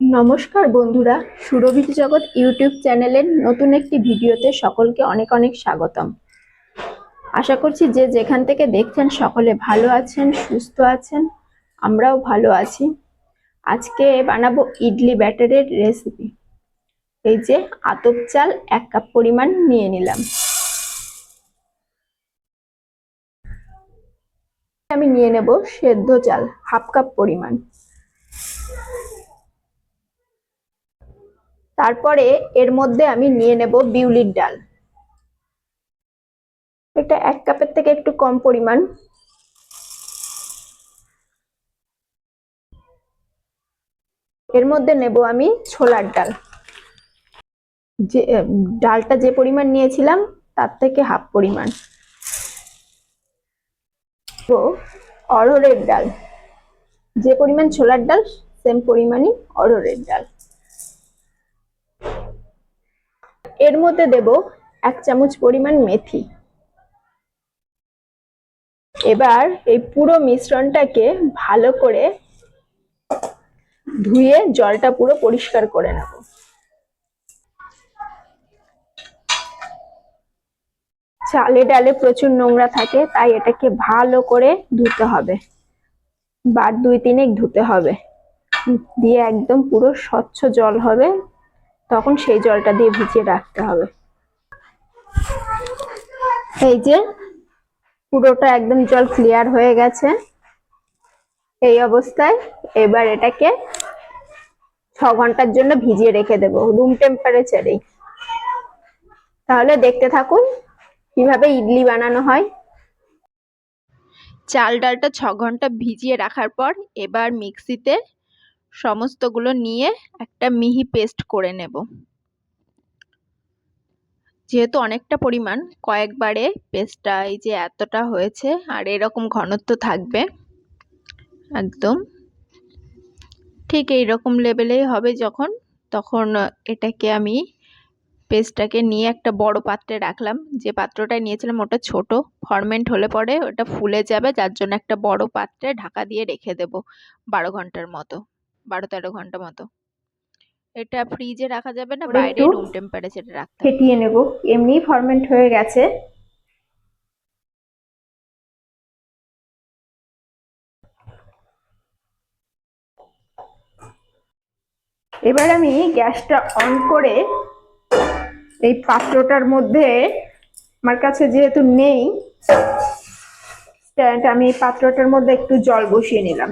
নমস্কার বন্ধুরা সুরভিত জগৎ ইউটিউব চ্যানেলের নতুন একটি ভিডিওতে সকলকে অনেক অনেক স্বাগতম। আশা করছি যে যেখান থেকে দেখছেন সকলে ভালো আছেন, সুস্থ আছেন, আমরাও ভালো আছি। আজকে বানাবো ইডলি ব্যাটারের রেসিপি। এই যে আতপ চাল এক কাপ পরিমাণ নিয়ে নিলাম। আমি নিয়ে নেব সেদ্ধ চাল, হাফ কাপ পরিমাণ। তারপরে এর মধ্যে আমি নিয়ে নেব বিউলির ডাল। এটা এক কাপের থেকে একটু কম পরিমাণ। এর মধ্যে নেব আমি ছোলার ডাল। যে ডালটা যে পরিমাণ নিয়েছিলাম, তার থেকে হাফ পরিমাণ। তো অড়হরের ডাল। যে পরিমাণ ছোলার ডাল, সেম পরিমাণই অড়হরের ডাল। এর মধ্যে দেব এক চামচ পরিমাণ মেথি। এবার এই পুরো মিশ্রণটাকে ভালো করে ধুয়ে জলটা পুরো পরিষ্কার করে নেব। চালে ডালে প্রচুর নোংরা থাকে, তাই এটাকে ভালো করে ধুতে হবে। বার দুই তিনেক ধুতে হবে। দিয়ে একদম পুরো স্বচ্ছ জল হবে। তখন সেই জলটা দিয়ে ভিজিয়ে রাখতে হবে। এই যে পুরোটা একদম জল ক্লিয়ার হয়ে গেছে। এই অবস্থায় এবার এটাকে ছ ঘণ্টার জন্য ভিজিয়ে রেখে দেব রুম টেম্পারেচারেই তাহলে দেখতে থাকুন কীভাবে ইডলি বানানো হয়। চাল ডালটা ছ ঘণ্টা ভিজিয়ে রাখার পর এবার মিক্সিতে সমস্তগুলো নিয়ে একটা মিহি পেস্ট করে নেব। যেহেতু অনেকটা পরিমাণ, কয়েকবারে পেস্টটা এই যে এতটা হয়েছে, আর এরকম ঘনত্ব থাকবে, একদম। ঠিক এই রকম লেভেলেই হবে যখন, তখন এটাকে আমি পেস্টটাকে নিয়ে একটা বড় পাত্রে রাখলাম। যে পাত্রটা নিয়েছিলাম ওটা ছোট, ফরমেন্ট হলে পরে ওটা ফুলে যাবে, যার জন্য একটা বড় পাত্রে ঢাকা দিয়ে রেখে দেব বারো ঘণ্টার মতো। বারো তেরো ঘণ্টা মতো। এটা ফ্রিজে রাখা যাবে না বাইরে রুম টেম্পারেচারে রাখতে ফেটিয়ে নেব। এমনি ফরমেন্ট হয়ে গেছে। এবার আমি গ্যাসটা অন করে এই পাত্রটার মধ্যে আমার কাছে যেহেতু নেই আমি এই পাত্রটার মধ্যে একটু জল বসিয়ে নিলাম।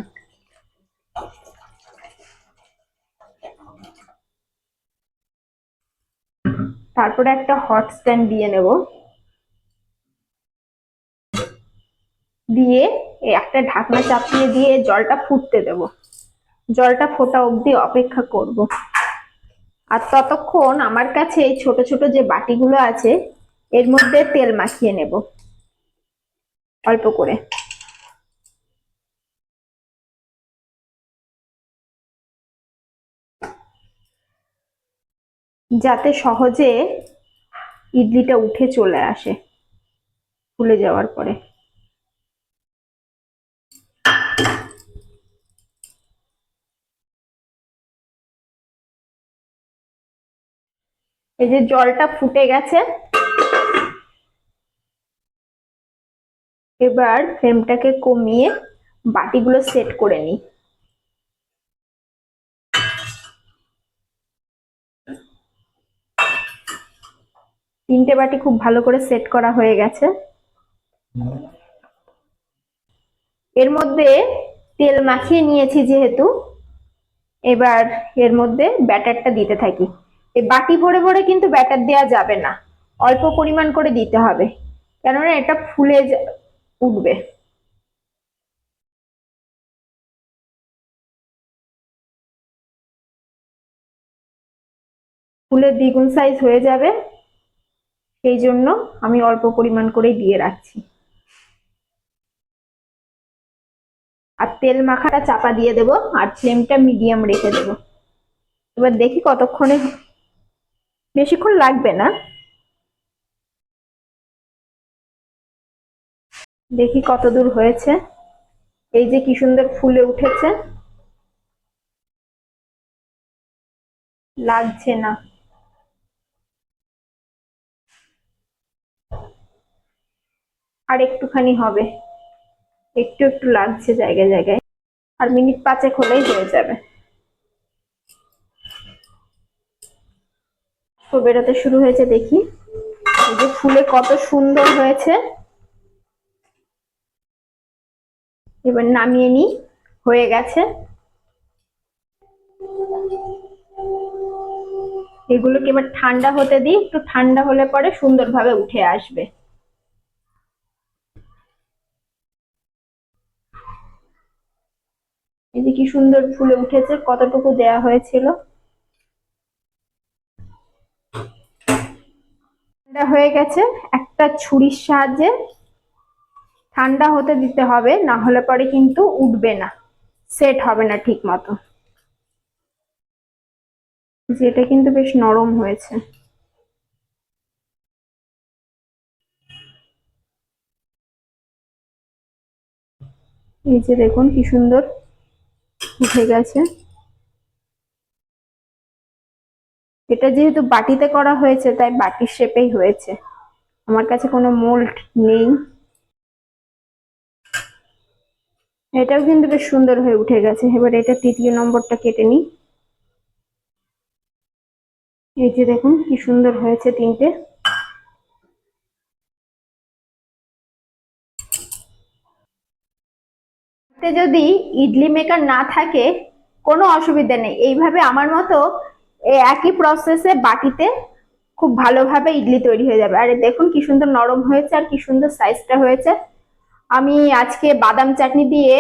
তারপরে একটা হট স্ট্যান্ড দিয়ে নেব। দিয়ে একটা ঢাকনা চাপিয়ে দিয়ে জলটা ফুটতে দেব। জলটা ফোটা অবধি অপেক্ষা করব। আর ততক্ষণ আমার কাছে এই ছোট ছোট যে বাটিগুলো আছে, এর মধ্যে তেল মাখিয়ে নেব। অল্প করে। যাতে সহজে ইডলিটা উঠে চলে আসে ফুলে যাওয়ার পরে। এই যে জলটা ফুটে গেছে, এবার ফ্লেমটাকে কমিয়ে বাটিগুলো সেট করে নিই। তিনটে বাটি খুব ভালো করে সেট করা হয়ে গেছে। এর মধ্যে তেল মাখিয়ে নিয়েছি যেহেতু, এবার এর মধ্যে ব্যাটারটা দিতে থাকি। এই বাটি ভরে ভরে কিন্তু ব্যাটার দেওয়া যাবে না, অল্প পরিমাণ করে দিতে হবে, কেননা এটা ফুলে উঠবে। ফুলের দ্বিগুণ সাইজ হয়ে যাবে। সেই জন্য আমি অল্প পরিমাণ করেই দিয়ে রাখছি। আর তেল মাখাটা চাপা দিয়ে দেব আর ফ্লেমটা মিডিয়াম রেখে দেব। এবার দেখি কতক্ষণে বেশিক্ষণ লাগবে না। দেখি কত দূর হয়েছে। এই যে কি সুন্দর ফুলে উঠেছে। লাগছে না। আর একটুখানি হবে। একটু একটু লাগছে জায়গায় জায়গায়। আর মিনিট পাঁচেক হলেই হয়ে যাবে। বেরোতে শুরু হয়েছে দেখি। যে ফুলে কত সুন্দর হয়েছে। এবার নামিয়ে নি, হয়ে গেছে। এগুলোকে এবার ঠান্ডা হতে দিই, একটু ঠান্ডা হলে পরে সুন্দরভাবে উঠে আসবে। এই যে কি সুন্দর ফুলে উঠেছে, কতটুকু দেয়া হয়েছিল? ঠান্ডা হয়ে গেছে, একটা ছুরির সাহায্যে ঠান্ডা হতে দিতে হবে, না হলে পরে কিন্তু উঠবে না, সেট হবে না ঠিক মতো যেটা কিন্তু বেশ নরম হয়েছে। এই যে দেখুন কি সুন্দর উঠে গেছে। এটা যেহেতু বাটিতে করা হয়েছে, তাই বাটির শেপেই হয়েছে। আমার কাছে কোনো মোল্ড নেই। এটাও কিন্তু বেশ সুন্দর হয়ে উঠে গেছে। এবার এটা তৃতীয় নম্বরটা কেটে নিই। এই যে দেখুন, কি সুন্দর হয়েছে তিনটে। বাড়িতে যদি ইডলি মেকার না থাকে, কোনো অসুবিধা নেই। এইভাবে আমার মতো একই প্রসেসে বাটিতে খুব ভালোভাবে ইডলি তৈরি হয়ে যাবে। আরে দেখুন কি সুন্দর নরম হয়েছে আর কি সুন্দর সাইজটা হয়েছে। আমি আজকে বাদাম চাটনি দিয়ে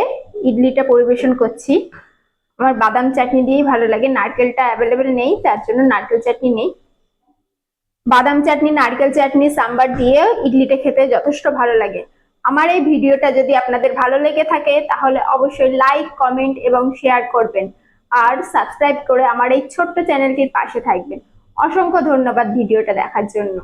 ইডলিটা পরিবেশন করছি। আমার বাদাম চাটনি দিয়েই ভালো লাগে। নারকেলটা অ্যাভেলেবেল নেই, তার জন্য নারকেল চাটনি নেই। বাদাম চাটনি, নারকেল চাটনি, সাম্বার দিয়ে ইডলিটা খেতে যথেষ্ট ভালো লাগে। আমার এই ভিডিওটা যদি আপনাদের ভালো লেগে থাকে, তাহলে অবশ্যই লাইক কমেন্ট এবং শেয়ার করবেন। আর সাবস্ক্রাইব করে আমার এই ছোট্ট চ্যানেলটির পাশে থাকবেন। অসংখ্য ধন্যবাদ ভিডিওটা দেখার জন্য।